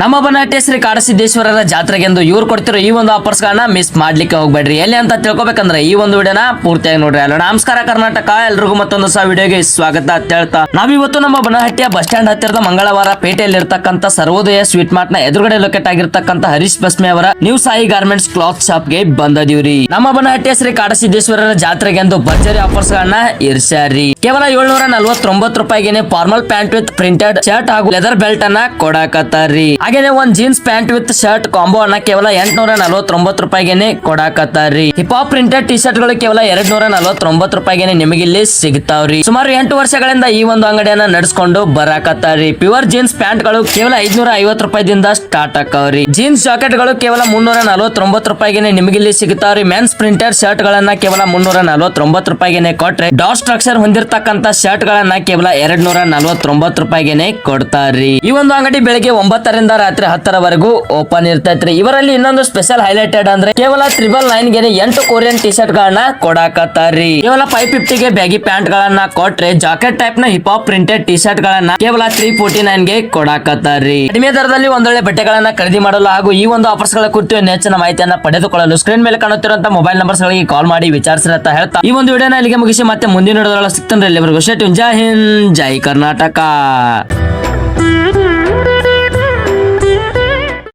ನಮ್ಮ ಬನಾಟ್ಯ ಶ್ರೀ ಕಾಡಸಿದ್ದೇಶ್ವರರ ಜಾತ್ರೆಗೆಂದು ಇವ್ರು ಕೊಡ್ತಿರೋ ಈ ಒಂದು ಆಫರ್ಸ್ ಗಳನ್ನ ಮಿಸ್ ಮಾಡ್ಲಿಕ್ಕೆ ಹೋಗ್ಬೇಡ್ರಿ. ಎಲ್ಲಿ ಅಂತ ತಿಳ್ಕೊಬೇಕಂದ್ರೆ ಈ ಒಂದು ವಿಡಿಯೋನ ಪೂರ್ತಿಯಾಗಿ ನೋಡ್ರಿ. ಅಲ್ಲ, ನಮಸ್ಕಾರ ಕರ್ನಾಟಕ. ಎಲ್ರಿಗೂ ಮತ್ತೊಂದು ಸಹ ವಿಡಿಯೋಗೆ ಸ್ವಾಗತ ಅಂತ ಹೇಳ್ತಾ. ನಾವಿವತ್ತು ನಮ್ಮ ಬನಹಟ್ಟಿಯ ಬಸ್ ಸ್ಟ್ಯಾಂಡ್ ಹತ್ತಿರದ ಮಂಗಳವಾರ ಪೇಟೆಯಲ್ಲಿ ಇರ್ತಕ್ಕಂಥ ಸರ್ವೋದಯ ಸ್ವೀಟ್ ಮಾರ್ಟ್ನ ಎದುರುಗಡೆ ಲೊಕೇಟ್ ಆಗಿರ್ತಕ್ಕಂಥ ಹರೀಶ್ ಬಸ್ಮೆ ಅವರ ನ್ಯೂ ಸಾಯಿ ಗಾರ್ಮೆಂಟ್ಸ್ ಕ್ಲಾತ್ ಶಾಪ್ಗೆ ಬಂದದೀವ್ರಿ. ನಮ್ಮ ಬನಹಟ್ಟಿಯ ಶ್ರೀ ಕಾಡಸಿದ್ದೇಶ್ವರರ ಜಾತ್ರೆಗೆಂದು ಭರ್ಜರಿ ಆಫರ್ಸ್ ಗಳನ್ನ ಇರ್ಸ್ಯಾರಿ ಕೇವಲ ಏಳ್ನೂರ ನಲ್ವತ್ತೊಂಬತ್ತು ರೂಪಾಯಿಗೆ formal pant with printed shirt ಹಾಗೂ ಲೆದರ್ ಬೆಲ್ಟ್ ಅನ್ನ ಕೊಡಾಕತ್ತಾರ್ರಿ. ಹಾಗೇನೆ ಒಂದ್ jeans pant with shirt combo ಅನ್ನ ಕೇವಲ ಎಂಟ್ನೂರ ನಲವತ್ತೊಂಬತ್ತು ರೂಪಾಯಿಗೆ ಕೊಡಾಕತ್ತಾರಿ ಹಿಪ್ ಹಾಪ್ ಪ್ರಿಂಟೆಡ್ ಟಿ ಶರ್ಟ್ಗಳು ಕೇವಲ ಎರಡ್ ನೂರ ನಲವತ್ತೊಂಬತ್ತು ರೂಪಾಯಿಗೆ ನಿಮಗೆ ಇಲ್ಲಿ ಸಿಗ್ತಾವ್ರಿ. ಸುಮಾರು ಎಂಟು ವರ್ಷಗಳಿಂದ ಈ ಒಂದು ಅಂಗಡಿಯನ್ನ ನಡೆಸ್ಕೊಂಡು ಬರಾಕತ್ತಾರ್ರಿ. ಪ್ಯೂರ್ ಜೀನ್ಸ್ ಪ್ಯಾಂಟ್ಗಳು ಕೇವಲ ಐದ್ನೂರ ಐವತ್ತು ರೂಪಾಯಿದಿಂದ ಸ್ಟಾರ್ಟ್ ಆಕಾವ್ರಿ ಜೀನ್ಸ್ ಜಾಕೆಟ್ಗಳು ಕೇವಲ ಮುನ್ನೂರ ನಲವತ್ತೊಂಬತ್ತು ರೂಪಾಯಿಗೆ ನಿಮಗೆ ಇಲ್ಲಿ ಸಿಗ್ತಾವ್ರಿ. ಮೆನ್ಸ್ ಪ್ರಿಂಟೆಡ್ ಶರ್ಟ್ ಗಳನ್ನ ಕೇವಲ ಮುನ್ನೂರ ನಲವತ್ತೊಂಬತ್ತು ರೂಪಾಯಿಗೆ ಕೊಟ್ರೆ ಡಾಟ್ ಸ್ಟ್ರಕ್ಚರ್ ಹೊಂದಿರತಕ್ಕಂತ ಶರ್ಟ್ ಗಳನ್ನ ಕೇವಲ ಎರಡ್ ನೂರ ನಲವತ್ತೊಂಬತ್ತು ರೂಪಾಯಿಗೆ ಕೊಡ್ತಾರ್ರಿ. ಈ ಒಂದು ಅಂಗಡಿ ಬೆಳಿಗ್ಗೆ ಒಂಬತ್ತರಿಂದ ರಾತ್ರಿ ಹತ್ತರವರೆಗೂ ಓಪನ್ ಇರ್ತೈತ್ರಿ. ಇವರಲ್ಲಿ ಇನ್ನೊಂದು ಸ್ಪೆಷಲ್ ಹೈಲೈಟೆಡ್ ಅಂದ್ರೆ ಕೇವಲ ತ್ರಿಬಲ್ ನೈನ್ಗೆ ಎಂಟು ಕೊರಿಯನ್ ಟಿ ಶರ್ಟ್ ಗಳನ್ನ ಕೊಡಾಕತ್ತಾರಿ ಕೇವಲ ಫೈವ್ ಫಿಫ್ಟಿಗೆ ಬ್ಯಾಗಿ ಪ್ಯಾಂಟ್ ಗಳನ್ನ ಕೊಟ್ರೆ jacket ಟೈಪ್ನ hip hop printed T shirt ಗಳನ್ನ ಕೇವಲ ತ್ರೀ ಫೋರ್ಟಿ ನೈನ್ಗೆ ಕೊಡಾಕತ್ತಾರಿ ಕಡಿಮೆ ದರದಲ್ಲಿ ಒಂದೊಳ್ಳೆ ಬಟ್ಟೆಗಳನ್ನ ಖರೀದಿ ಮಾಡಲು ಹಾಗೂ ಈ ಒಂದು ಆಫರ್ಸ್ಗಳ ಕುರಿತು ಹೆಚ್ಚಿನ ಮಾಹಿತಿಯನ್ನ ಪಡೆದುಕೊಳ್ಳಲು ಸ್ಕ್ರೀನ್ ಮೇಲೆ ಕಾಣುತ್ತಿರುವಂತಹ ಮೊಬೈಲ್ ನಂಬರ್ಸ್ ಗಳಿಗೆ ಕಾಲ್ ಮಾಡಿ ವಿಚಾರಿಸಿರತ್ತ ಹೇಳ್ತಾ. ಈ ಒಂದು ವಿಡಿಯೋನ ಇಲ್ಲಿಗೆ ಮುಗಿಸಿ ಮತ್ತೆ ಮುಂದಿನ ಸಿಗ್ತಾನೆ ಎಲ್ಲರಿಗೂ ಜೈ ಹಿಂದ್, ಜೈ ಕರ್ನಾಟಕ.